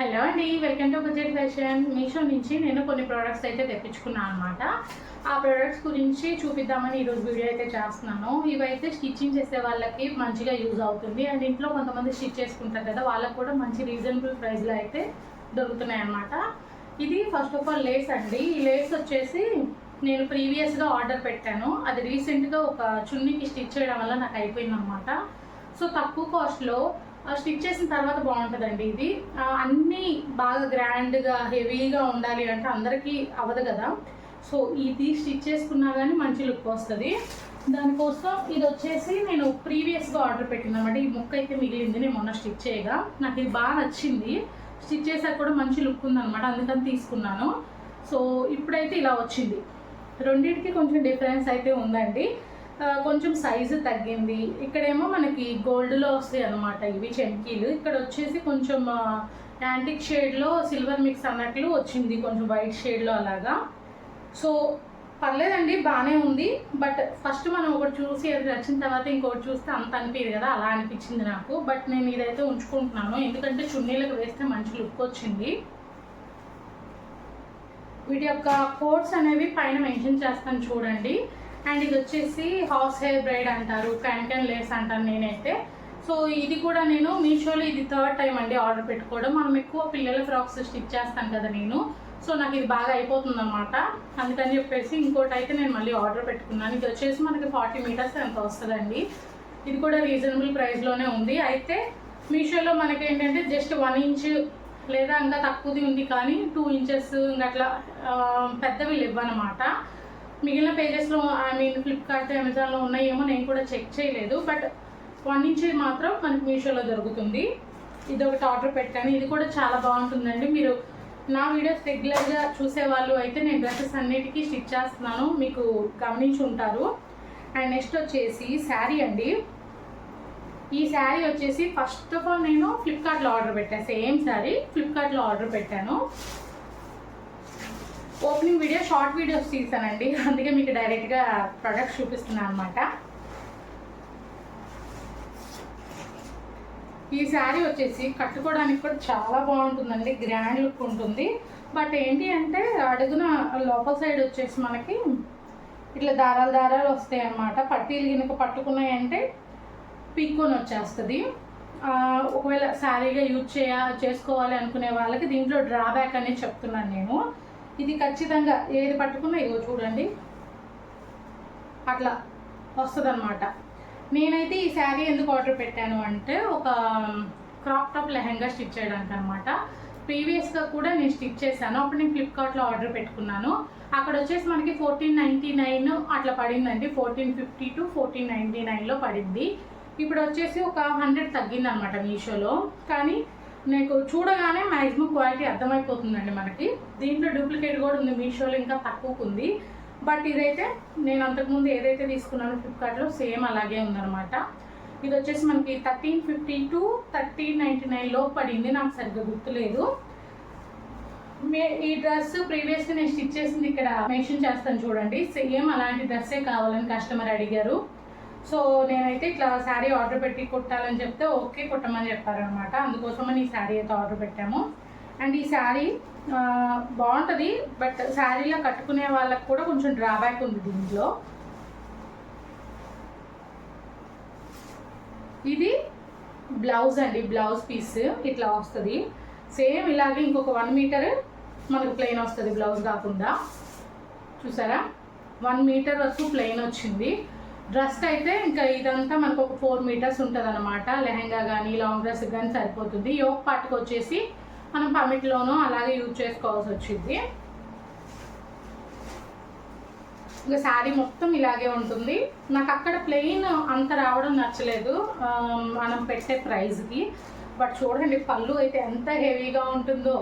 Hello అండి welcome to budget fashion Meesho నుంచి నేను కొన్ని ప్రోడక్ట్స్ అయితే తెప్పించుకున్నాను అనమాట ఆ ప్రోడక్ట్స్ గురించి చూపిద్దామని ఈరోజు వీడియో అయితే చేస్తున్నాను. ఇవైతే స్టిచ్చింగ్ చేసే వాళ్ళకి మంచిగా యూజ్ అవుతుంది. అండ్ ఇంట్లో కొంతమంది స్టిచ్ చేసుకుంటారు కదా వాళ్ళకి కూడా మంచి రీజనబుల్ ప్రైస్లో అయితే దొరుకుతున్నాయి అనమాట ఇది ఫస్ట్ ఆఫ్ ఆల్ లేస్ అండి. ఈ లేస్ వచ్చేసి నేను ప్రీవియస్గా ఆర్డర్ పెట్టాను. అది రీసెంట్గా ఒక చున్నీకి స్టిచ్ చేయడం వల్ల నాకు అయిపోయింది అనమాట సో తక్కువ కాస్ట్లో స్టిచ్ చేసిన తర్వాత బాగుంటుందండి ఇది. అన్నీ బాగా గ్రాండ్గా హెవీగా ఉండాలి అంటే అందరికీ అవ్వదు కదా. సో ఇది స్టిచ్ చేసుకున్నా కానీ మంచి లుక్ వస్తుంది. దానికోసం ఇది వచ్చేసి నేను ప్రీవియస్గా ఆర్డర్ పెట్టింది అనమాట ఈ ముక్క అయితే మిగిలింది నేను మొన్న స్టిచ్ చేయగా. నాకు ఇది బాగా నచ్చింది. స్టిచ్ చేసాక కూడా మంచి లుక్ ఉందన్నమాట అందుకని తీసుకున్నాను. సో ఇప్పుడైతే ఇలా వచ్చింది. రెండింటికి కొంచెం డిఫరెన్స్ అయితే ఉందండి. కొంచెం సైజు తగ్గింది. ఇక్కడేమో మనకి గోల్డ్లో వస్తాయి అనమాట ఇవి చెంకీలు ఇక్కడ వచ్చేసి కొంచెం యాంటిక్ షేడ్లో సిల్వర్ మిక్స్ అన్నట్లు వచ్చింది. కొంచెం వైట్ షేడ్లో అలాగా. సో పర్లేదండి బాగానే ఉంది. బట్ ఫస్ట్ మనం ఒకటి చూసి అది నచ్చిన తర్వాత ఇంకొకటి చూస్తే అంత అనిపించదు కదా? అలా అనిపించింది నాకు. బట్ నేను ఇదైతే ఉంచుకుంటున్నాను. ఎందుకంటే చున్నీలకు వేస్తే మంచి లుక్ వచ్చింది. వీటి యొక్క కోడ్స్ అనేవి పైన మెన్షన్ చేస్తాను చూడండి. అండ్ ఇది వచ్చేసి హార్స్ హెయిర్ బ్రైడ్ అంటారు క్యాన్ క్యాన్ లేస్ అంటాను నేనైతే. సో ఇది కూడా నేను మీషోలో ఇది థర్డ్ టైం అండి ఆర్డర్ పెట్టుకోవడం. మనం ఎక్కువ పిల్లల ఫ్రాక్స్ స్టిచ్ చేస్తాను కదా నేను. సో నాకు ఇది బాగా అయిపోతుంది అనమాట అందుకని చెప్పేసి ఇంకోటి అయితే నేను మళ్ళీ ఆర్డర్ పెట్టుకున్నాను. ఇది వచ్చేసి మనకి ఫార్టీ మీటర్స్ ఎంత వస్తుందండి? ఇది కూడా రీజనబుల్ ప్రైస్లోనే ఉంది. అయితే మీషోలో మనకి ఏంటంటే జస్ట్ వన్ ఇంచ్ లేదా ఇంకా తక్కువది ఉంది కానీ టూ ఇంచెస్ ఇంకా అట్లా పెద్దవి ఇవ్వనమాట మిగిలిన పేజెస్లో ఐ మీన్ ఫ్లిప్కార్ట్ అమెజాన్లో ఉన్నాయేమో నేను కూడా చెక్ చేయలేదు. బట్ వన్ మాత్రం మనకి మీషోలో దొరుకుతుంది. ఇది ఒకటి ఆర్డర్ పెట్టాను. ఇది కూడా చాలా బాగుంటుందండి. మీరు నా వీడియోస్ రెగ్యులర్గా చూసే వాళ్ళు అయితే నేను డ్రెస్సెస్ అన్నిటికీ స్టిచ్ చేస్తున్నాను. మీకు గమనించి ఉంటారు. అండ్ నెక్స్ట్ వచ్చేసి శారీ అండి. ఈ శారీ వచ్చేసి ఫస్ట్ ఆఫ్ ఆల్ నేను ఫ్లిప్కార్ట్లో ఆర్డర్ పెట్టాను సేమ్ శారీ ఫ్లిప్కార్ట్లో ఆర్డర్ పెట్టాను. ఓపెనింగ్ వీడియో షార్ట్ వీడియోస్ తీసానండి అందుకే మీకు డైరెక్ట్గా ప్రొడక్ట్ చూపిస్తున్నాను అనమాట ఈ శారీ వచ్చేసి కట్టుకోవడానికి కూడా చాలా బాగుంటుందండి. గ్రాండ్ లుక్ ఉంటుంది. బట్ ఏంటి అంటే అడుగున లోపల సైడ్ వచ్చేసి మనకి ఇట్లా దారాలు దారాలు వస్తాయి అన్నమాట పట్టీలు కనుక పట్టుకున్నాయంటే పీక్కొని వచ్చేస్తుంది. ఒకవేళ శారీగా యూజ్ చేయ చేసుకోవాలి అనుకునే వాళ్ళకి దీంట్లో డ్రాబ్యాక్ అనేది చెప్తున్నాను నేను. ఇది ఖచ్చితంగా ఏది పట్టుకున్నా ఇగో చూడండి. అట్లా వస్తుంది నేనైతే ఈ శారీ ఎందుకు ఆర్డర్ పెట్టాను అంటే ఒక క్రాప్ టాప్ లెహంగా స్టిచ్ చేయడానికి అనమాట ప్రీవియస్గా కూడా నేను స్టిచ్ చేశాను. అప్పుడు నేను ఫ్లిప్కార్ట్లో ఆర్డర్ పెట్టుకున్నాను. అక్కడ వచ్చేసి మనకి ఫోర్టీన్ నైంటీ నైన్ అట్లా పడిందండి. Fourteen fifty to fourteen ninety నైన్లో పడింది. ఇప్పుడు వచ్చేసి ఒక హండ్రెడ్ తగ్గిందనమాట మీషోలో. కానీ నీకు చూడగానే మ్యాక్సిమం క్వాలిటీ అర్థమైపోతుందండి మనకి. దీంట్లో డూప్లికేట్ కూడా ఉంది మీషోలో ఇంకా తక్కువకు ఉంది బట్ ఇదైతే నేను అంతకుముందు ఏదైతే తీసుకున్నానో ఫ్లిప్కార్ట్లో సేమ్ అలాగే ఉందన్నమాట. ఇది వచ్చేసి మనకి thirteen fifty to thirteen ninety నైన్లో పడింది నాకు సరిగ్గా గుర్తులేదు. మే ఈ డ్రెస్ ప్రీవియస్గా నేను స్టిచ్ చేసింది ఇక్కడ మెన్షన్ చేస్తాను చూడండి. సేమ్ అలాంటి డ్రెస్సే కావాలని కస్టమర్ అడిగారు. సో నేనైతే ఇట్లా శారీ ఆర్డర్ పెట్టి కుట్టాలని చెప్తే ఓకే కుట్టమని చెప్పారనమాట. అందుకోసమని ఈ శారీ అయితే ఆర్డర్ పెట్టాము. అండ్ ఈ శారీ బాగుంటుంది బట్ శారీలో కట్టుకునే వాళ్ళకి కూడా కొంచెం డ్రాబ్యాక్ ఉంది దీంట్లో. ఇది బ్లౌజ్ అండి బ్లౌజ్ పీస్ ఇట్లా వస్తుంది. సేమ్ ఇలాగే ఇంకొక వన్ మీటర్ మనకు ప్లెయిన్ వస్తుంది బ్లౌజ్ కాకుండా. చూసారా? వన్ మీటర్ వరకు ప్లెయిన్ వచ్చింది. డ్రెస్ అయితే ఇంకా ఇదంతా మనకు ఒక ఫోర్ మీటర్స్ ఉంటుంది అనమాట లెహెంగా కానీ లాంగ్ డ్రెస్ కానీ సరిపోతుంది. యోక్ పార్ట్కి వచ్చేసి మనం పమిట్లోనూ అలాగే యూజ్ చేసుకోవాల్సి వచ్చింది. ఇంకా శారీ మొత్తం ఇలాగే ఉంటుంది. నాకు అక్కడ ప్లెయిన్ అంత రావడం నచ్చలేదు. మనం పెట్టే ప్రైస్కి బట్ చూడండి పళ్ళు అయితే ఎంత హెవీగా ఉంటుందో.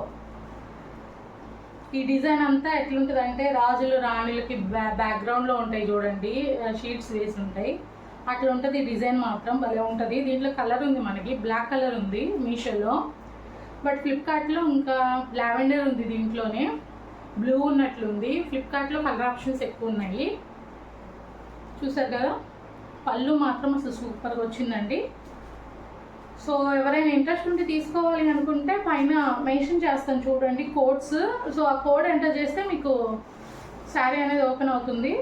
ఈ డిజైన్ అంతా ఎట్లుంటుంది అంటే రాజులు రాణులకి బ్యా బ్యాక్గ్రౌండ్లో ఉంటాయి చూడండి. షీట్స్ వేసి ఉంటాయి. అట్లా ఉంటుంది డిజైన్ మాత్రం భలే ఉంటుంది. దీంట్లో కలర్ ఉంది మనకి బ్లాక్ కలర్ ఉంది మీషోలో. బట్ ఫ్లిప్కార్ట్లో ఇంకా లావెండర్ ఉంది దీంట్లోనే. బ్లూ ఉన్నట్లుంది. ఫ్లిప్కార్ట్లో కలర్ ఆప్షన్స్ ఎక్కువ ఉన్నాయి. చూసారు కదా? పళ్ళు మాత్రం అసలు సూపర్గా వచ్చిందండి. సో ఎవరైనా ఇంట్రెస్ట్ ఉంటే తీసుకోవాలి అనుకుంటే పైన మెన్షన్ చేస్తాను చూడండి కోడ్స్. సో ఆ కోడ్ ఎంటర్ చేస్తే మీకు శారీ అనేది ఓపెన్ అవుతుంది.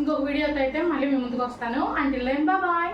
ఇంకొక వీడియోతో అయితే మళ్ళీ మీ ముందుకు వస్తాను. And then bye